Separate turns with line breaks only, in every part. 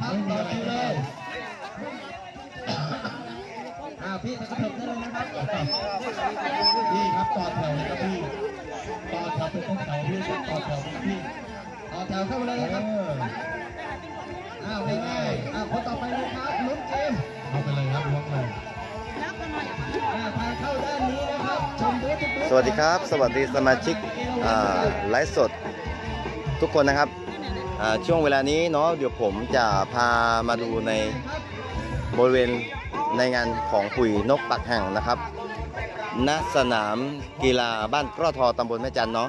ครับต่อคิวเลยอ่าพี่จะกระเถิบได้เลยนะครับ
พี่ครับต่อแถวเลยครับพี่ต่อแถวเป็นต้นแถวพี่ต่อแถวเป็นพี่
ต่อแถวเข้ามาเลยนะครับ
อ้า
วง่ายๆอ้าวคนต่อไปเลยครับลุ้นเกม
เอาไปเลยครับล้วงเลย
ทางเข้าด้านนี้นะครับชมบูธทุก
สวัสดีครับ สวัสดีสมาชิกไลฟ์สดทุกคนนะครับ ช่วงเวลานี้เนาะเดี๋ยวผมจะพามาดูในบริเวณในงานของปุ๋ยนกปักห่งนะครับณสนามกีฬาบ้านกระทอตำบลแม่จันเนาะ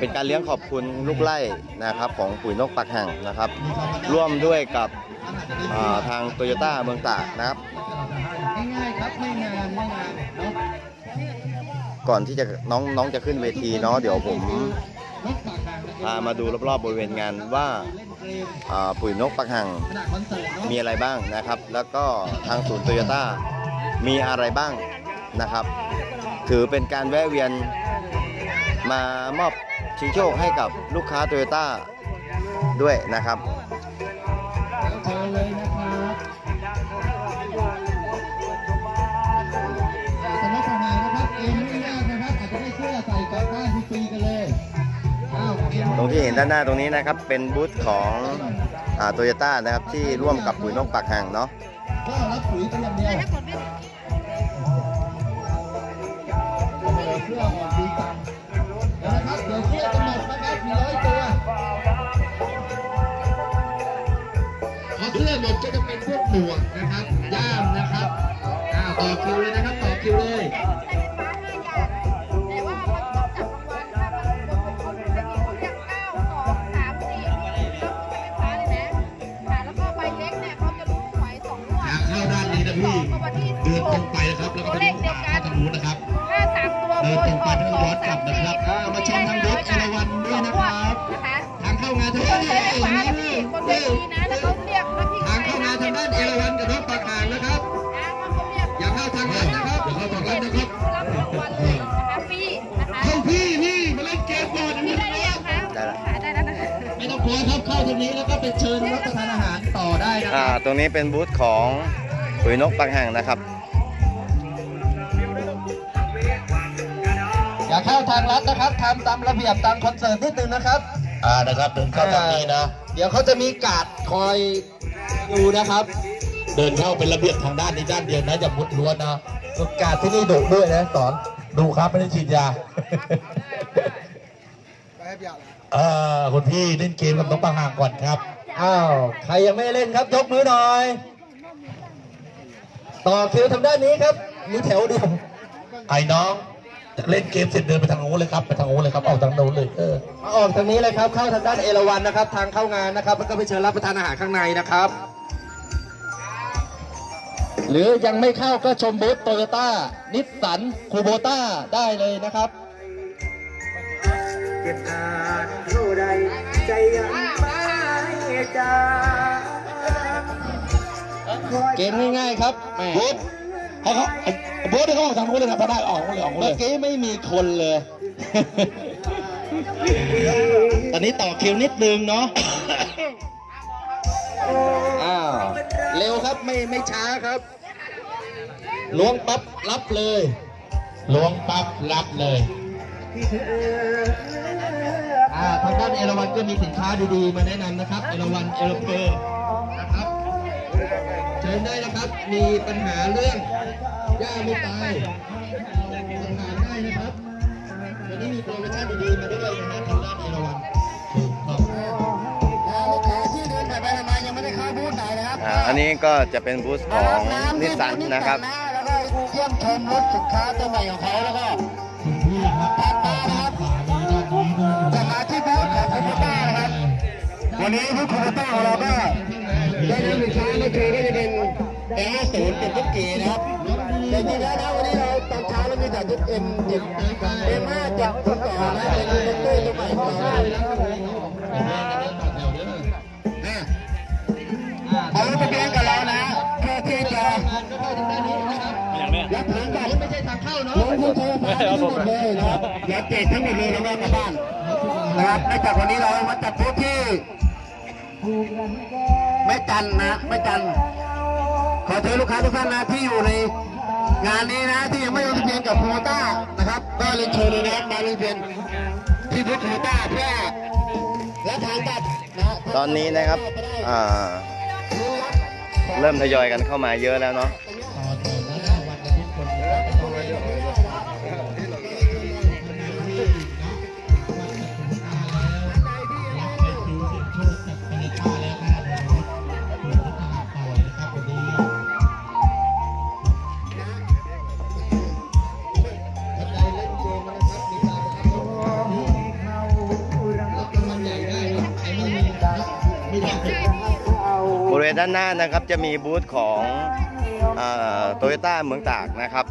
เป็
นการเลี้ยงขอบคุณลูกไล่นะครับของปุ๋ยนกปักห่งนะครับ ร่วมด้วยกับาทางโตโยต้าเมืองตากนะครับ
ง่ายๆครับไม่นานไม่นาน
ก่อนที่จะน้องน้องจะขึ้นเวทีเนาะเดี๋ยวผม พามาดูรอบๆบริเวณงานว่าปุ๋ยนกปักหังมีอะไรบ้างนะครับ แล้วก็ทางศูนย์โตโยต้ามีอะไรบ้างนะครับ ถือเป็นการแวะเวียนมามอบชิงโชคให้กับลูกค้าโตโยต้าด้วยนะครับ
ร
งที่เห็นด้านหน้าตรงนี้นะครับ เป็นบูธของโตโยต้านะครับที่ร่วมกับปุ๋ยนกปักหังเนาะ
ก็รับปุ๋ยกันอย่างเดียวเสื้อหมดเดียวนะครับเดี๋ยวเสื้อจะหมดนะครับมีร้อยตัวพอเสื้อหมดก็จะเป็นพวกหมวกนะครับย่ามนะครับอ้าต่อคิวเลยนะครับต่อคิวเลย ดินตรงไปนะครับแล้วก็ไป
เล
เลี้ย
ข
วข
เดียว
วา
กัน
ทางนู้นนะครับ
ห้าสามตัว
เดินตรงไปไม่ต้องย้อนกลับนะครับอ่ามาชมทางบูธเอราวัณด้วยนะครับ
นะคะ
ทางเข้างานทาง
ค
ด้าน
น
นี้
ใช้ไฟฟ้านะพี่คนเวทีนะแล้วเขาเรียกว่าพี่
ทางเข้างานทางด้านเอราวัณกับรถปากหางนะครับ
อ้างว่าเขาเรียก
อย่าเข้าทางนั้นนะครับอย่าเข้าทางนั้นนะครับ
รับรางวัลเลยนะคะฟรีนะคะ
เข้าพี่พี่มาเล่นเกมก่อนอย่าง
พี่
นี้
ได้
นะ
หรือ
ค
ยั
รับ
งคะได้แล้วนะคะ
ไม่ต้องกลัวครับเข้าทางนี้แล้วก็ไปเชิญรับประทานอาหารต่อได้นะค
อ่า
รับ
ตรงนี้เป็นบูธของปุ๋ยนกปักหังนะครับ
เข้าทางลัดนะครับทำตามระเบียบตามคอนเสิร์ตนิดนึงนะครับ
อ่านะครับเดินเข้าทางนี้นะ
เดี๋ยวเขาจะมีการ์ดคอยดูนะครับ
เดินเข้าเป็นระเบียบทางด้านนี้ด้านเดียวนะอย่ามุดล้วนนะ
การ์ดที่นี่ดุด้วยนะสอน
ดูครับไม่ได้ฉีดยาเออคุณพี่เล่นเกมกับน้องปางห่างก่อนครับ
อ้าวใครยังไม่ได้เล่นครับยกมือหน่อย ต่อคิวทางด้านนี้ครับมีแถวเดียว
ไอ้น้อง เล่นเกมเสร็จเดินไปทางโน้นเลยครับไปทางโน้นเลยครับออกทางโน้นเลยเออ
มาออกทางนี้เลยครับเข้าทางด้านเอราวันนะครับ ทางเข้างานนะครับแล้วก็ไปเชิญรับประทานอาหารข้างในนะครับ หรือยังไม่เข้าก็ชมบูธโตโยต้านิสสันคูโบต้าได้เลยนะครับเกมง่ายๆครับแหม่
โบ๊ทเขาเขาไอ้โบ๊ทเนี่ยเขาออกทางโน้นเลยนะพอได้ออกเลยออกเล
เมื่อย กี้ไม่มีคนเลย ตอนนี้ต่อคิวนิดนึงเนาะ อ้าว เร็วครับไม่ไม่ช้าครับ ล้วงปั๊บรับเลย
ล้วงปั๊บรับเลย
อ่าทางด้านเอราวันก็มีสินค้าดีๆ มาแนะนำนะครับ เอราวันเอราเปอร์นะครับ เชิญได้นะครับ มีปัญหาเรื่อง หญ้าไม่ตายสอบถามได้นะครับวันนี้มีโปรโมชั่นดีๆมาด้วยนะฮะทางด้านเอราวันถูกต้องลูกค้าที่เดินผ่านไปผ่านมายังไม่ได้เข้าบูธไหนนะครับ
อ่าอันนี้ก็จะเป็นบูธของนิสสันนะครับ
แล้วก็เยี่ยมชมรถสินค้าตัวใหม่ของเขาแล้วก็
คุณพี่ครับต่อไปขวามือด้านนี้ด้วย
จะมาที่บูธของคูโบต้านะครับ วันนี้บูธคูโบต้าของเราก็ได้นำสินค้ามาโชว์ก็จะเป็นแอร์ศูนย์เป็นทุกเกีนะครับ แต่จริงแล้วนะวันนี้เราตอนเช้าเรามีแต่ทุกเอ็มเจ็ดเอ็มห้าเจ็ดต่อนะเป็นรถตู้ตัวใหม่ต่อนะเอารถไปเรียนกับเรานะเพื่อที่จะรับผลบัตรไม่ใช่ทางเข้าเนาะลงทุนโทรมาทั้งหมดเลยนะครับอย่าเจ็ดทั้งหมดเลยแล้วก็กลับบ้านนะครับเนื่จากวันนี้เรามาจัดบูธที่
แม่จันนะแม่จันขอเชิญลูกค้าทุกท่านนะที่อยู่ใน งานนี้นะที่ยังไม่ลงทะเบียนกับโควต้านะครับก็เลยนเชิญเลยนะครับมาลงทะเบียนที่บูธโควต้าเพื่อและทางบัตรนะ
ตอนนี้นะครับอ่าเริ่มทยอยกันเข้ามาเยอะแล้วเนาะ
บ
ริเวณด้านหน้านะครับจะมีบูธของโตโยต้าเมืองตากนะครับ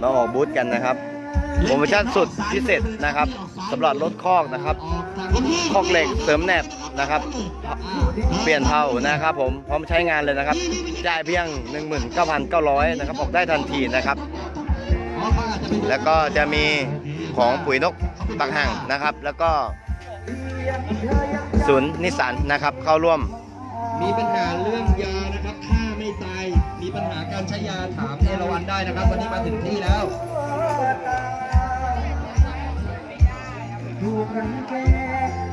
มาออกบูธกันนะครับโปรโมชั่นสุดพิเศษนะครับสำหรับรถคอกนะครับคอกเหล็กเสริมแหนบนะครับ เปลี่ยนเผานะครับ ผมพร้อมใช้งานเลยนะครับจ่ายเพียง 19,900นะครับออกได้ทันทีนะครับ แล้วก็จะมีของปุ๋ยนกปักห่างนะครับ แล้วก็ ศูนย์นิสสันนะครับเข้าร่วม
มีปัญหาเรื่องยานะครับฆ่าไม่ตาย มีปัญหาการใช้ยาถามเอราวันได้นะครับ วันนี้มาถึงที่แล้ว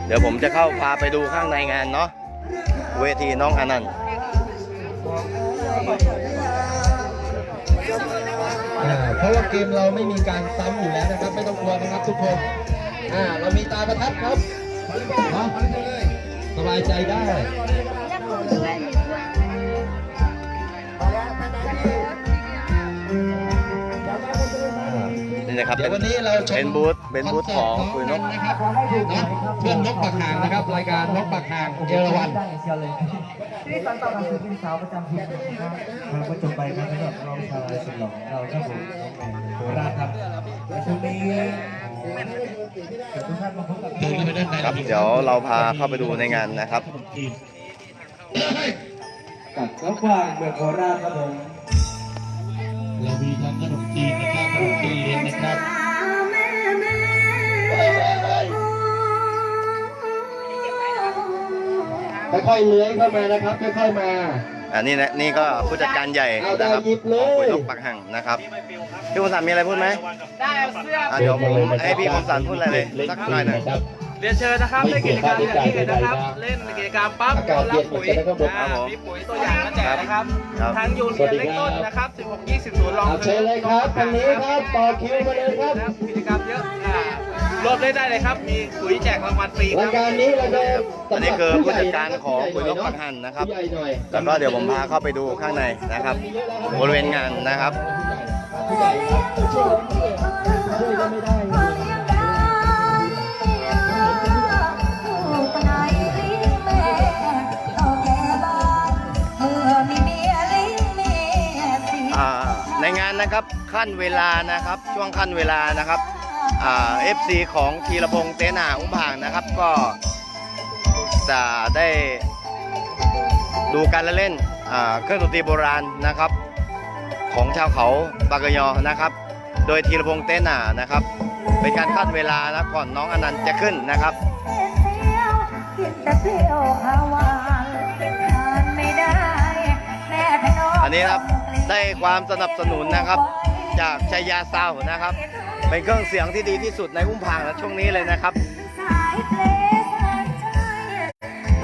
เดี๋ยวผมจะเข้าพาไปดูข้างในงานเนาะเวทีน้องอนันต์
อ่าเพราะว่าเกมเราไม่มีการซ้ำอยู่แล้วนะครับ ไม่ต้องกลัวนะครับทุกคนอ่าเรามีตาประทัดครับเนะสบายใจได้
นี่นะครับ
เดี๋ยว
เป็
วันนี้เราชม
เป็นบูธเป็นบูธของปุ๋ยนก
นะครับนะเพื่อนนกปักหางนะครับ รายการนกปักหางเอราวัน
ได้เชียวเลยที่ตอนต่อมาคือเป็นสาวประจำทีมนะครับมาประจบไปครับสำหรับน้องชายสุดหล่อของเราครับผมน้องแอนโคราชครับในช่วงนี้
ครับเดี๋ยวเราพาเข้าไปดูในงานนะครับ
กับน้องกว้างเมืองโคราชครับผม
เรามีทั้งขนมจีนนะครับขนมจีนนะครับ
ค่อยๆเลื้อยเข้ามานะครับค่อยๆมา
อันนี้นะนี่ก็ผู้จัดการใหญ่นะครับ
เอาดาวหยิบเลย
ของปุ๋ยนกปักห่างนะครับพี่คมสันมีอะไรพูดไหม
ได้เอาเสื้อ
อะเดี๋ยวผมให้พี่คมสันพูดอะไรเลยสักหน่อยหนึ่ง
เรียนเชิญนะครับเล่นกิจกรรมอย่างนี้เลยนะครับ เล่นกิจกรรมปั๊บ
อากาศ
เรารับปุ๋ย
เย็นเหมือนกันนะครับผม
อ่ามีปุ๋ยตัวอย่างมาแจกนะครับ
ครับ
ทั้งยูเรียเล็กต้นนะครับ 16 20ศูนย์ลอง
เอาเชิญเลยครับทางนี้ครับต่อคิวมาเลยครับ
ครับกิจกรรมเยอะอ่า รวมได้ได้เลยครับ มีปุ๋ยแจกรางวัลฟรีค
รา
รั
ย
บ
การนี้เราจะ
อันนี้คือผู้จัดการของปุ๋ยนกปักห่างนะครับ
ผู้ใหญ่หน่อย
แล้วก็เดี๋ยวผมพาเข้าไปดูข้างในนะครับ บริเวณงานนะครับ
ผู้ใหญ่ครับช่วยช่วยก็ไม่ได้เลย
อ่าในงานนะครับขั้นเวลานะครับ ช่วงขั้นเวลานะครับอ่า เอฟซีของธีรพงษ์เตนาอุ้มผางนะครับก็จะได้ดูการเล่นเครื่องดนตรีโบราณนะครับ ของชาวเขาปากยอนะครับ โดยธีรพงษ์เตนานะครับ เป็นการขั้นเวลานะก่อนน้องอนันต์จะขึ้นนะครับอันนี้ครับได้ความสนับสนุนนะครับจากชัยาซาวนะครับ เป็นเครื่องเสียงที่ดีที่สุดในอุ้มผางนช่วงนี้เลยนะครับ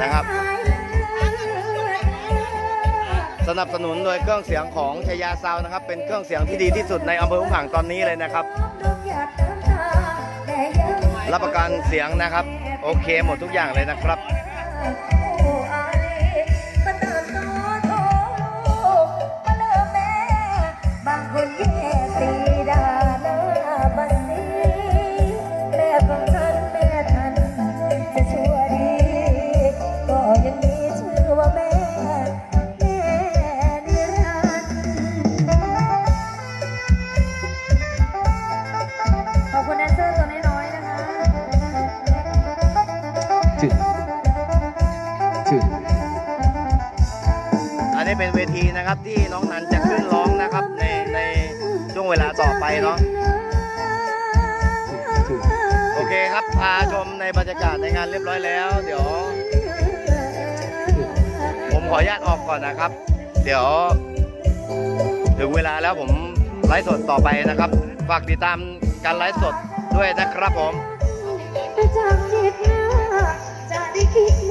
นะครับ สนับสนุนโดยเครื่องเสียงของชยาซาวนะครับ เป็นเครื่องเสียงที่ดีที่สุดในอำเภออุ้มผางตอนนี้เลยนะครับ รับประกันเสียงนะครับ โอเคหมดทุกอย่างเลยนะครับ
ทีนะครั
บ ที่น้องนันจะขึ้นร้องนะครับในในช่วงเวลาต่อไปเนาะโอเคครับพาชมในบรรยากาศในงานเรียบร้อยแล้ว เดี๋ยว ผมขออนุญาตออกก่อนนะครับ เดี๋ยว ถึงเวลาแล้วผมไลฟ์สดต่อไปนะครับ ฝากติดตามการไลฟ์สดด้วยนะครับผม
ประจำจิตนาจะได้คิด